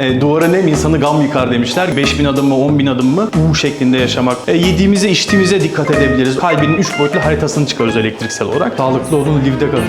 E, duvara nem insanı gam yıkar demişler. 5000 adım mı 10.000 adım mı U şeklinde yaşamak. E, yediğimize içtiğimize dikkat edebiliriz. Kalbinin 3 boyutlu haritasını çıkarıyoruz elektriksel olarak. Sağlıklı olun, livde kalın.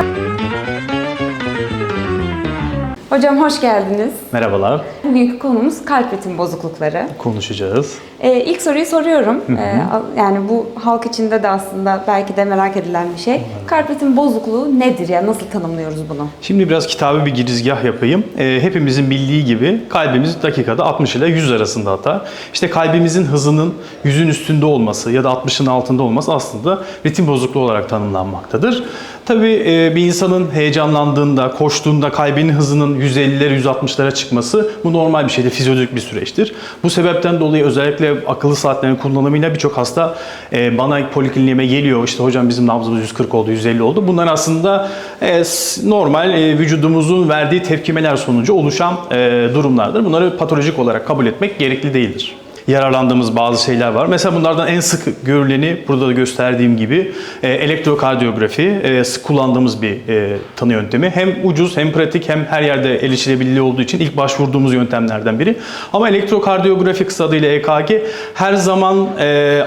Hocam hoş geldiniz. Merhabalar, Bugünkü konumuz kalp ritim bozuklukları. konuşacağız. Ee, ilk soruyu soruyorum. Ee, yani bu halk içinde de aslında belki de merak edilen bir şey. Kalp ritim bozukluğu nedir ya? Nasıl tanımlıyoruz bunu? Şimdi biraz kitabı bir girizgah yapayım. E, hepimizin bildiği gibi kalbimiz dakikada 60 ile 100 arasında atar. İşte kalbimizin hızının 100'ün üstünde olması ya da 60'ın altında olması aslında ritim bozukluğu olarak tanımlanmaktadır. Tabii e, bir insanın heyecanlandığında, koştuğunda kalbinin hızının 150'lere, 160'lara çıkması bu normal bir şeydir, fizyolojik bir süreçtir. Bu sebepten dolayı özellikle akıllı saatlerin kullanımıyla birçok hasta e, bana polikliniğime geliyor. İşte hocam bizim nabzımız 140 oldu, 150 oldu. Bunlar aslında e, normal e, vücudumuzun verdiği tepkimeler sonucu oluşan e, durumlardır. Bunları patolojik olarak kabul etmek gerekli değildir yararlandığımız bazı şeyler var. Mesela bunlardan en sık görüleni burada da gösterdiğim gibi e, elektrokardiyografi e, sık kullandığımız bir e, tanı yöntemi. Hem ucuz hem pratik hem her yerde erişilebilirliği olduğu için ilk başvurduğumuz yöntemlerden biri. Ama elektrokardiyografi kısa adıyla EKG her zaman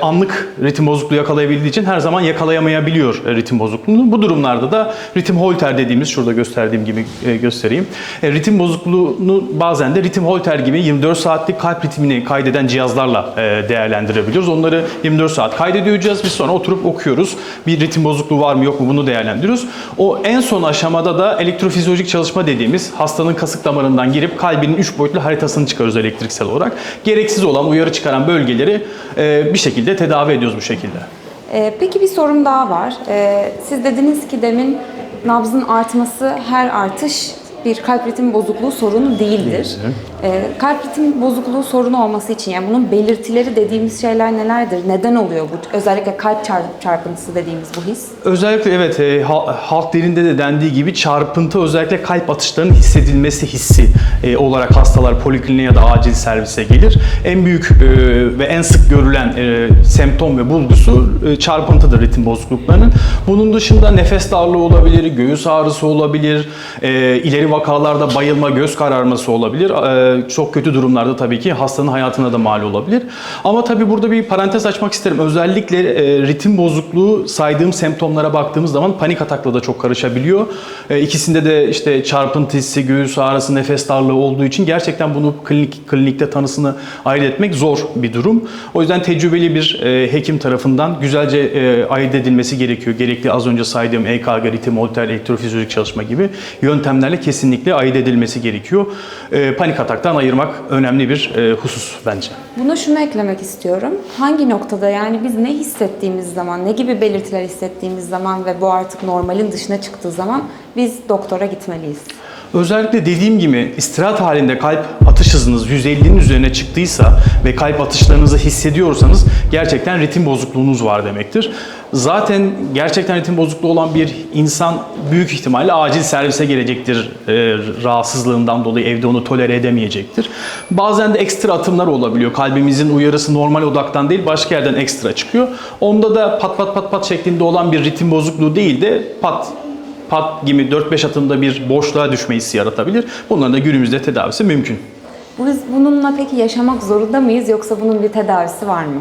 anlık ritim bozukluğu yakalayabildiği için her zaman yakalayamayabiliyor ritim bozukluğunu. Bu durumlarda da ritim holter dediğimiz şurada gösterdiğim gibi göstereyim. Ritim bozukluğunu bazen de ritim holter gibi 24 saatlik kalp ritmini kaydeden cihazlarla e, değerlendirebiliyoruz. Onları 24 saat kaydediyoruz. Biz sonra oturup okuyoruz. Bir ritim bozukluğu var mı yok mu bunu değerlendiriyoruz. O en son aşamada da elektrofizyolojik çalışma dediğimiz hastanın kasık damarından girip kalbinin 3 boyutlu haritasını çıkarıyoruz elektriksel olarak. Gereksiz olan uyarı çıkaran bölgeleri e, bir şekilde tedavi ediyoruz bu şekilde. Ee, peki bir sorum daha var. Siz dediniz ki demin nabzın artması her artış bir kalp ritim bozukluğu sorunu değildir. Ee, kalp ritim bozukluğu sorunu olması için yani bunun belirtileri dediğimiz şeyler nelerdir? Neden oluyor bu? Özellikle kalp çarp- çarpıntısı dediğimiz bu his. Özellikle evet e, ha- halk dilinde de dendiği gibi çarpıntı özellikle kalp atışlarının hissedilmesi hissi e, olarak hastalar polikliniğe ya da acil servise gelir. En büyük e, ve en sık görülen e, semptom ve bulgusu e, çarpıntıdır ritim bozukluklarının. Bunun dışında nefes darlığı olabilir, göğüs ağrısı olabilir, e, ileri vakalarda bayılma, göz kararması olabilir. E, çok kötü durumlarda tabii ki hastanın hayatına da mal olabilir. Ama tabii burada bir parantez açmak isterim. Özellikle e, ritim bozukluğu saydığım semptomlara baktığımız zaman panik atakla da çok karışabiliyor. E, ikisinde de işte çarpıntı hissi, göğüs ağrısı, nefes darlığı olduğu için gerçekten bunu klinik klinikte tanısını ayırt etmek zor bir durum. O yüzden tecrübeli bir e, hekim tarafından güzelce e, ayırt edilmesi gerekiyor. Gerekli az önce saydığım EKG, ritim, holter, elektrofizyolojik çalışma gibi yöntemlerle kesinlikle ayırt edilmesi gerekiyor. E, panik ataktan ayırmak önemli bir e, husus bence. Buna şunu eklemek istiyorum. Hangi noktada yani biz ne hissettiğimiz zaman, ne gibi belirtiler hissettiğimiz zaman ve bu artık normalin dışına çıktığı zaman biz doktora gitmeliyiz. Özellikle dediğim gibi istirahat halinde kalp atış hızınız 150'nin üzerine çıktıysa ve kalp atışlarınızı hissediyorsanız gerçekten ritim bozukluğunuz var demektir. Zaten gerçekten ritim bozukluğu olan bir insan büyük ihtimalle acil servise gelecektir e, rahatsızlığından dolayı evde onu tolere edemeyecektir. Bazen de ekstra atımlar olabiliyor. Kalbimizin uyarısı normal odaktan değil başka yerden ekstra çıkıyor. Onda da pat pat pat pat şeklinde olan bir ritim bozukluğu değil de pat pat gibi 4-5 atımda bir boşluğa düşme hissi yaratabilir. Bunların da günümüzde tedavisi mümkün. Biz bununla peki yaşamak zorunda mıyız yoksa bunun bir tedavisi var mı?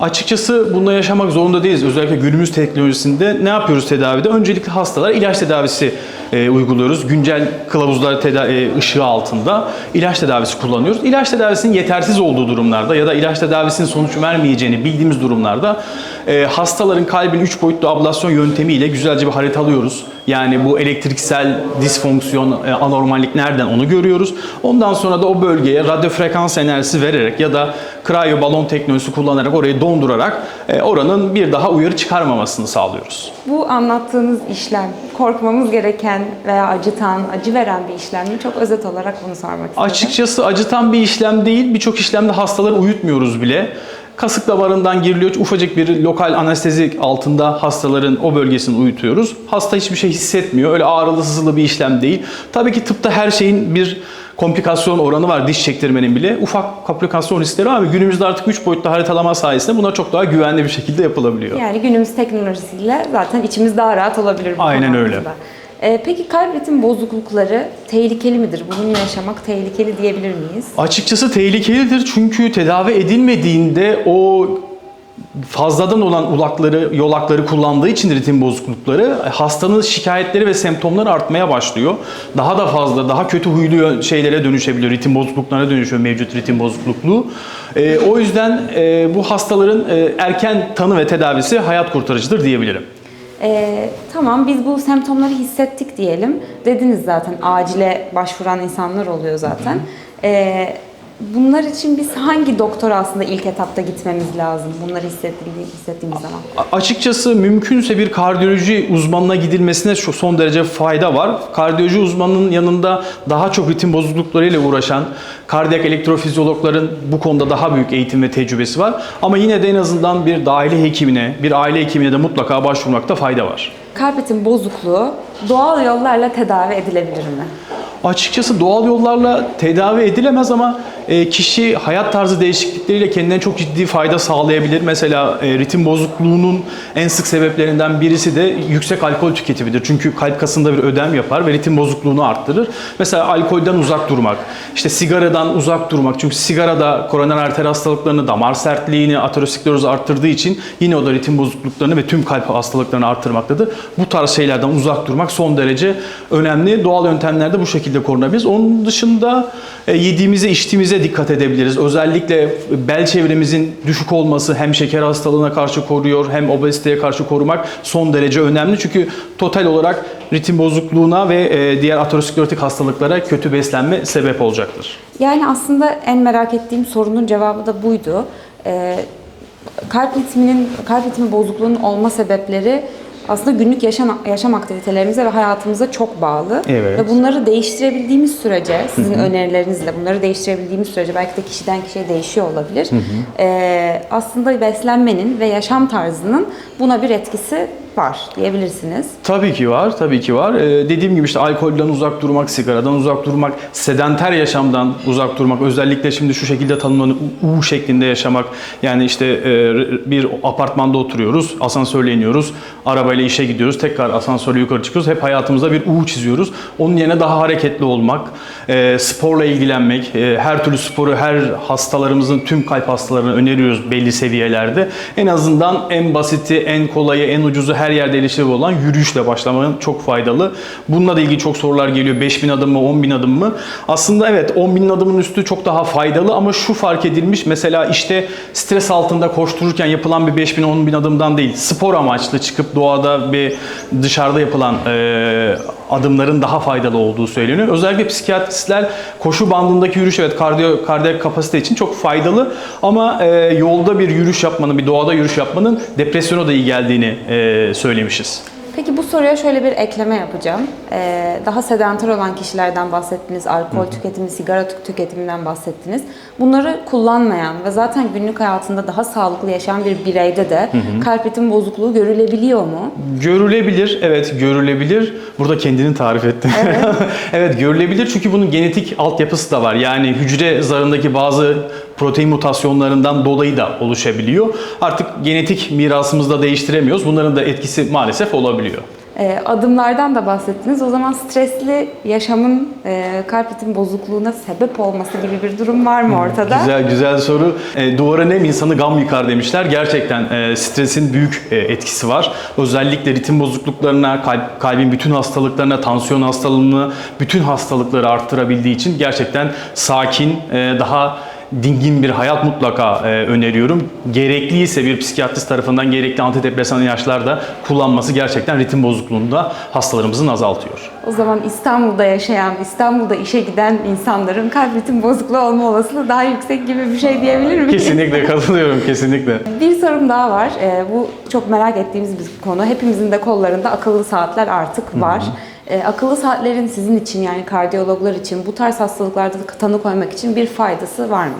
Açıkçası bununla yaşamak zorunda değiliz. Özellikle günümüz teknolojisinde ne yapıyoruz tedavide? Öncelikle hastalara ilaç tedavisi e, uyguluyoruz. Güncel kılavuzlar teda- e, ışığı altında ilaç tedavisi kullanıyoruz. İlaç tedavisinin yetersiz olduğu durumlarda ya da ilaç tedavisinin sonuç vermeyeceğini bildiğimiz durumlarda e, hastaların kalbin 3 boyutlu ablasyon yöntemiyle güzelce bir haritalıyoruz. Yani bu elektriksel disfonksiyon, e, anormallik nereden onu görüyoruz. Ondan sonra da o bölgeye radyo frekans enerjisi vererek ya da kriyo balon teknolojisi kullanarak orayı dondurarak e, oranın bir daha uyarı çıkarmamasını sağlıyoruz. Bu anlattığınız işlem korkmamız gereken veya acıtan, acı veren bir işlem mi? Çok özet olarak bunu sormak istedim. Açıkçası acıtan bir işlem değil. Birçok işlemde hastaları uyutmuyoruz bile. Kasık damarından giriliyor. Ufacık bir lokal anestezi altında hastaların o bölgesini uyutuyoruz. Hasta hiçbir şey hissetmiyor. Öyle ağrılı sızılı bir işlem değil. Tabii ki tıpta her şeyin bir komplikasyon oranı var diş çektirmenin bile. Ufak komplikasyon riskleri ama günümüzde artık 3 boyutlu haritalama sayesinde bunlar çok daha güvenli bir şekilde yapılabiliyor. Yani günümüz teknolojisiyle zaten içimiz daha rahat olabilir bu Aynen öyle. Ee, peki kalp ritim bozuklukları tehlikeli midir? Bununla yaşamak tehlikeli diyebilir miyiz? Açıkçası tehlikelidir çünkü tedavi edilmediğinde o fazladan olan ulakları, yolakları kullandığı için ritim bozuklukları hastanın şikayetleri ve semptomları artmaya başlıyor. Daha da fazla, daha kötü huylu şeylere dönüşebiliyor. Ritim bozukluklarına dönüşüyor mevcut ritim bozuklukluğu. Ee, o yüzden e, bu hastaların e, erken tanı ve tedavisi hayat kurtarıcıdır diyebilirim. Ee, tamam biz bu semptomları hissettik diyelim. Dediniz zaten acile başvuran insanlar oluyor zaten. Ee, bunlar için biz hangi doktora aslında ilk etapta gitmemiz lazım? Bunları hissettiğimiz, hissettiğimiz zaman. A- Açıkçası mümkünse bir kardiyoloji uzmanına gidilmesine şu son derece fayda var. Kardiyoloji uzmanının yanında daha çok ritim bozukluklarıyla uğraşan kardiyak elektrofizyologların bu konuda daha büyük eğitim ve tecrübesi var. Ama yine de en azından bir dahili hekimine, bir aile hekimine de mutlaka başvurmakta fayda var. Kalp ritim bozukluğu doğal yollarla tedavi edilebilir mi? Açıkçası doğal yollarla tedavi edilemez ama e, kişi hayat tarzı değişiklikleriyle kendine çok ciddi fayda sağlayabilir. Mesela e, ritim bozukluğunun en sık sebeplerinden birisi de yüksek alkol tüketimidir. Çünkü kalp kasında bir ödem yapar ve ritim bozukluğunu arttırır. Mesela alkolden uzak durmak, işte sigaradan uzak durmak. Çünkü sigara da koroner arter hastalıklarını, damar sertliğini, aterosklerozu arttırdığı için yine o da ritim bozukluklarını ve tüm kalp hastalıklarını arttırmaktadır. Bu tarz şeylerden uzak durmak son derece önemli. Doğal yöntemlerde bu şekilde korunabiliriz. Onun dışında e, yediğimize, içtiğimize dikkat edebiliriz. Özellikle bel çevremizin düşük olması hem şeker hastalığına karşı koruyor hem obeziteye karşı korumak son derece önemli. Çünkü total olarak ritim bozukluğuna ve e, diğer aterosklerotik hastalıklara kötü beslenme sebep olacaktır. Yani aslında en merak ettiğim sorunun cevabı da buydu. Ee, kalp ritminin, kalp ritmi bozukluğunun olma sebepleri aslında günlük yaşam, yaşam aktivitelerimize ve hayatımıza çok bağlı. Evet. Ve bunları değiştirebildiğimiz sürece, sizin önerilerinizle bunları değiştirebildiğimiz sürece belki de kişiden kişiye değişiyor olabilir. Ee, aslında beslenmenin ve yaşam tarzının buna bir etkisi var diyebilirsiniz. Tabii ki var, tabii ki var. Ee, dediğim gibi işte alkolden uzak durmak, sigaradan uzak durmak, sedanter yaşamdan uzak durmak, özellikle şimdi şu şekilde tanımlanan U şeklinde yaşamak. Yani işte e, bir apartmanda oturuyoruz, asansörle iniyoruz, arabayla işe gidiyoruz, tekrar asansörle yukarı çıkıyoruz. Hep hayatımızda bir U çiziyoruz. Onun yerine daha hareketli olmak, e, sporla ilgilenmek, e, her türlü sporu her hastalarımızın, tüm kalp hastalarına öneriyoruz belli seviyelerde. En azından en basiti, en kolayı, en ucuzu her yerde erişilebilir olan yürüyüşle başlamanın çok faydalı. Bununla da ilgili çok sorular geliyor. 5000 adım mı, 10.000 adım mı? Aslında evet 10.000 adımın üstü çok daha faydalı ama şu fark edilmiş. Mesela işte stres altında koştururken yapılan bir 5000 10.000 adımdan değil. Spor amaçlı çıkıp doğada ve dışarıda yapılan e, adımların daha faydalı olduğu söyleniyor. Özellikle psikiyatristler koşu bandındaki yürüyüş evet kardiyo, kardiyak kapasite için çok faydalı ama e, yolda bir yürüyüş yapmanın, bir doğada yürüyüş yapmanın depresyona da iyi geldiğini e, söylemişiz. Peki bu soruya şöyle bir ekleme yapacağım. Ee, daha sedanter olan kişilerden bahsettiniz, alkol tüketimi, sigara tü- tüketiminden bahsettiniz. Bunları kullanmayan ve zaten günlük hayatında daha sağlıklı yaşayan bir bireyde de kalp ritim bozukluğu görülebiliyor mu? Görülebilir, evet görülebilir. Burada kendini tarif ettin. Evet. görülebilir çünkü bunun genetik altyapısı da var. Yani hücre zarındaki bazı protein mutasyonlarından dolayı da oluşabiliyor. Artık genetik mirasımızda değiştiremiyoruz. Bunların da etkisi maalesef olabiliyor. Ee, adımlardan da bahsettiniz. O zaman stresli yaşamın e, kalp ritim bozukluğuna sebep olması gibi bir durum var mı ortada? Güzel güzel soru. E, duvara nem insanı gam yıkar demişler. Gerçekten e, stresin büyük e, etkisi var. Özellikle ritim bozukluklarına, kalp, kalbin bütün hastalıklarına, tansiyon hastalığına, bütün hastalıkları arttırabildiği için gerçekten sakin, e, daha dingin bir hayat mutlaka e, öneriyorum. Gerekliyse bir psikiyatrist tarafından gerekli antidepresan ilaçlar da kullanması gerçekten ritim bozukluğunda hastalarımızın azaltıyor. O zaman İstanbul'da yaşayan, İstanbul'da işe giden insanların kalp ritim bozukluğu olma olasılığı daha yüksek gibi bir şey diyebilir miyiz? Kesinlikle katılıyorum, kesinlikle. Bir sorum daha var. Ee, bu çok merak ettiğimiz bir konu. Hepimizin de kollarında akıllı saatler artık var. Ee, akıllı saatlerin sizin için yani kardiyologlar için bu tarz hastalıklarda tanı koymak için bir faydası var mı?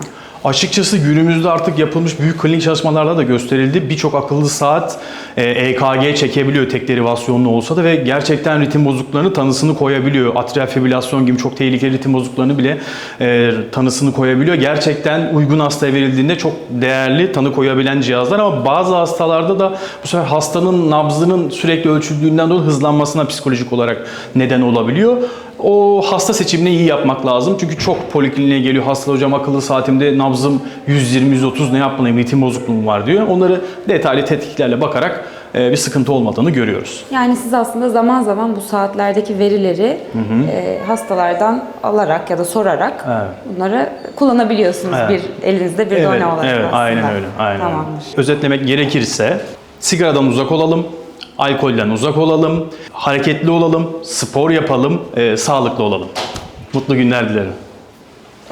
Açıkçası günümüzde artık yapılmış büyük klinik çalışmalarla da gösterildi. Birçok akıllı saat e, EKG çekebiliyor tek derivasyonlu olsa da ve gerçekten ritim bozukluklarını tanısını koyabiliyor. Atrial fibrilasyon gibi çok tehlikeli ritim bozukluklarını bile e, tanısını koyabiliyor. Gerçekten uygun hastaya verildiğinde çok değerli tanı koyabilen cihazlar ama bazı hastalarda da bu sefer hastanın nabzının sürekli ölçüldüğünden dolayı hızlanmasına psikolojik olarak neden olabiliyor. O hasta seçimini iyi yapmak lazım. Çünkü çok polikliniğe geliyor hasta hocam akıllı saatimde nabzım 120-130 ne yapmalıyım ritim bozukluğum var diyor. Onları detaylı tetkiklerle bakarak e, bir sıkıntı olmadığını görüyoruz. Yani siz aslında zaman zaman bu saatlerdeki verileri e, hastalardan alarak ya da sorarak Evet. bunları kullanabiliyorsunuz Evet. bir elinizde bir Evet, done olarak evet aslında. aynen öyle. Aynen öyle. Tamamdır. Özetlemek gerekirse sigaradan uzak olalım, alkolden uzak olalım, hareketli olalım, spor yapalım, e, sağlıklı olalım. Mutlu günler dilerim.